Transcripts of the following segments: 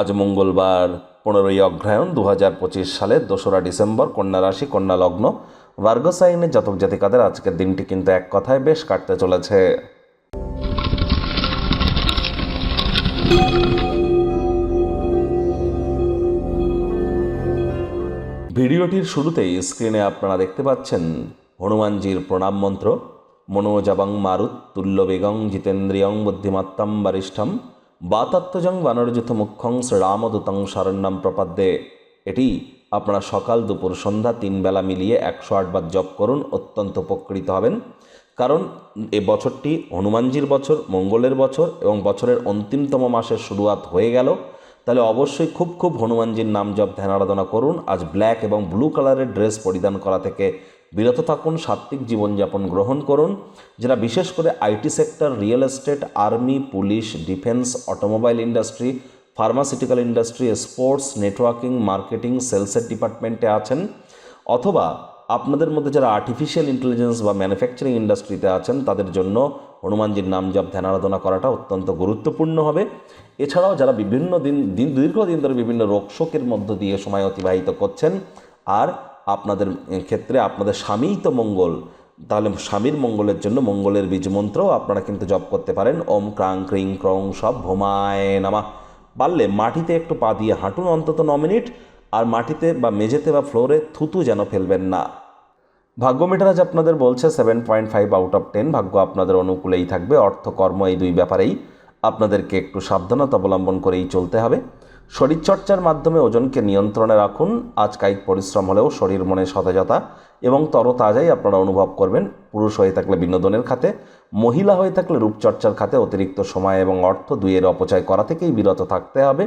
আজ মঙ্গলবার, পনেরোই অগ্রহায়ণ দু হাজার পঁচিশ সালের দোসরা ডিসেম্বর কন্যা রাশি, কন্যা লগ্ন। ভার্গসাইনের জাতক জাতিকাদের আজকের দিনটি কিন্তু এক কথায় বেশ কাটতে চলেছে। ভিডিওটির শুরুতেই স্ক্রিনে আপনারা দেখতে পাচ্ছেন হনুমানজির প্রণাম মন্ত্র। মনোজাবাং মারুত তুল্য বেগং, জিতেন্দ্রিয়ং বুদ্ধিমত্তম বরিষ্ঠম। বাতাত্মজং বানরযুথ মুখ্যং শ্রীরামদূতং শরণ্যম প্রপাদ্যে। এটি আপনারা সকাল দুপুর সন্ধ্যা তিন বেলা মিলিয়ে একশো আটবার জপ করুন, অত্যন্ত উপকৃত হবেন। কারণ এ বছরটি হনুমানজির বছর, মঙ্গলের বছর এবং বছরের অন্তিমতম মাসের শুরুয়াত হয়ে গেল। তাহলে অবশ্যই খুব খুব হনুমানজির নাম জপ ধ্যান আরাধনা করুন। আজ ব্ল্যাক এবং ব্লু কালারের ড্রেস পরিধান করা থেকে বিরত থাকুন, সাত্ত্বিক জীবনযাপন গ্রহণ করুন যারা বিশেষ করে IT sector, real estate, army, police, defence, automobile industry, pharmaceutical industry, sports, networking, marketing, সেলসের ডিপার্টমেন্টে আছেন। অথবা আপনাদের মধ্যে যারা আর্টিফিশিয়াল ইন্টেলিজেন্স বা ম্যানুফ্যাকচারিং ইন্ডাস্ট্রিতে আছেন, তাদের জন্য হনুমানজির নাম জপ, ধ্যান আরাধনা করাটা অত্যন্ত গুরুত্বপূর্ণ হবে। এছাড়াও যারা বিভিন্ন দিন দিন, দীর্ঘদিন ধরে বিভিন্ন রোগশোকের মধ্য দিয়ে সময় অতিবাহিত করছেন, আর আপনাদের ক্ষেত্রে আপনাদের স্বামীই তো মঙ্গল। তাহলে স্বামীর মঙ্গলের জন্য মঙ্গলের বীজ মন্ত্রও আপনারা কিন্তু জপ করতে পারেন। ওম ক্রাং ক্রিং ক্রং সব ভোমায় নামা। পারলে মাটিতে একটু পা দিয়ে হাঁটুন, অন্তত ন মিনিট, আর মাটিতে বা মেঝেতে বা ফ্লোরে থুতু যেন ফেলবেন না। ভাগ্য মিটার আপনাদের বলছে seven point five out of ten ভাগ্য আপনাদের অনুকূলেই থাকবে। অর্থ কর্ম এই দুই ব্যাপারেই আপনাদেরকে একটু সাবধানতা অবলম্বন করেই চলতে হবে। শরীরচর্চার মাধ্যমে ওজনকে নিয়ন্ত্রণে রাখুন। আজ কায়িক পরিশ্রম হলেও শরীর মনে সতেজতা এবং তরতাজাই আপনারা অনুভব করবেন। পুরুষ হয়ে থাকলে বিনোদনের খাতে, মহিলা হয়ে থাকলে রূপচর্চার খাতে অতিরিক্ত সময় এবং অর্থ দুইয়ের অপচয় করা থেকেই বিরত থাকতে হবে।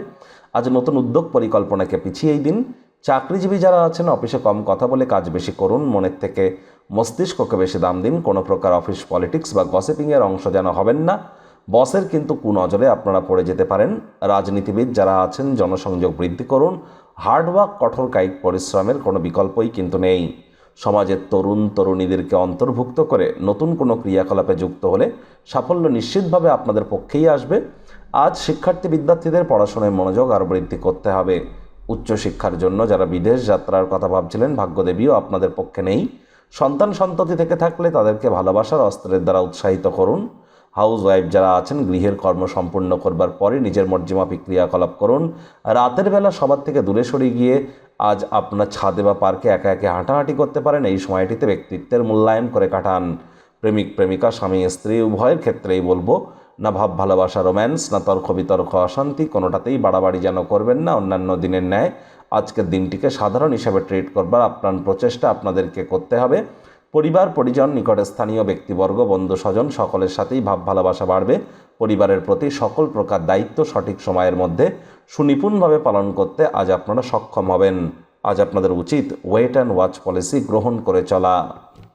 আজ নতুন উদ্যোগ পরিকল্পনাকে পিছিয়েই দিন। চাকরিজীবী যারা আছেন, অফিসে কম কথা বলে কাজ বেশি করুন। মনের থেকে মস্তিষ্ককে বেশি দাম দিন। কোনো প্রকার অফিস পলিটিক্স বা গসিপিংয়ের অংশ যেন হবেন না। বসের কিন্তু কুনজরে আপনারা পড়ে যেতে পারেন। রাজনীতিবিদ যারা আছেন, জনসংযোগ বৃদ্ধি করুন। হার্ডওয়ার্ক কঠোর কায়িক পরিশ্রমের কোনো বিকল্পই কিন্তু নেই। সমাজের তরুণ তরুণীদেরকে অন্তর্ভুক্ত করে নতুন কোনো ক্রিয়াকলাপে যুক্ত হলে সাফল্য নিশ্চিতভাবে আপনাদের পক্ষেই আসবে। আজ শিক্ষার্থী বিদ্যার্থীদের পড়াশোনায় মনোযোগ আরও বৃদ্ধি করতে হবে। উচ্চশিক্ষার জন্য যারা বিদেশ যাত্রার কথা ভাবছিলেন, ভাগ্যদেবীও আপনাদের পক্ষে নেই। সন্তান সন্ততি থেকে থাকলে তাদেরকে ভালোবাসার অস্ত্রের দ্বারা উৎসাহিত করুন। হাউস ওয়াইফ যারা আছেন, গৃহের কর্ম সম্পূর্ণ করবার পরে নিজের মর্জিমাফিক ক্রিয়াকলাপ করুন। রাতের বেলা সবার থেকে দূরে সরে গিয়ে আজ আপনার ছাদে বা পার্কে একা একে হাঁটাহাঁটি করতে পারেন, এই সময়টিতে ব্যক্তিত্বের মূল্যায়ন করে কাটান। প্রেমিক, প্রেমিকা, স্বামী, স্ত্রী, উভয়ের ক্ষেত্রেই বলব, না ভাব, ভালোবাসা, রোম্যান্স, না তর্ক, বিতর্ক, অশান্তি, কোনোটাতেই বাড়াবাড়ি যেন করবেন না অন্যান্য দিনের ন্যায়। আজকের দিনটিকে সাধারণ হিসাবে ট্রিট করবার আপ্রাণ প্রচেষ্টা আপনাদেরকে করতে হবে। পরিবার, পরিজন, নিকটে স্থানীয় ব্যক্তিবর্গ, বন্ধু, স্বজন সকলের সাথেই ভাব, ভালোবাসা বাড়বে। পরিবারের প্রতি সকল প্রকার দায়িত্ব সঠিক সময়ের মধ্যে সুনিপুণভাবে পালন করতে আজ আপনারা সক্ষম হবেন। আজ আপনাদের উচিত ওয়েট অ্যান্ড ওয়াচ পলিসি গ্রহণ করে চলা।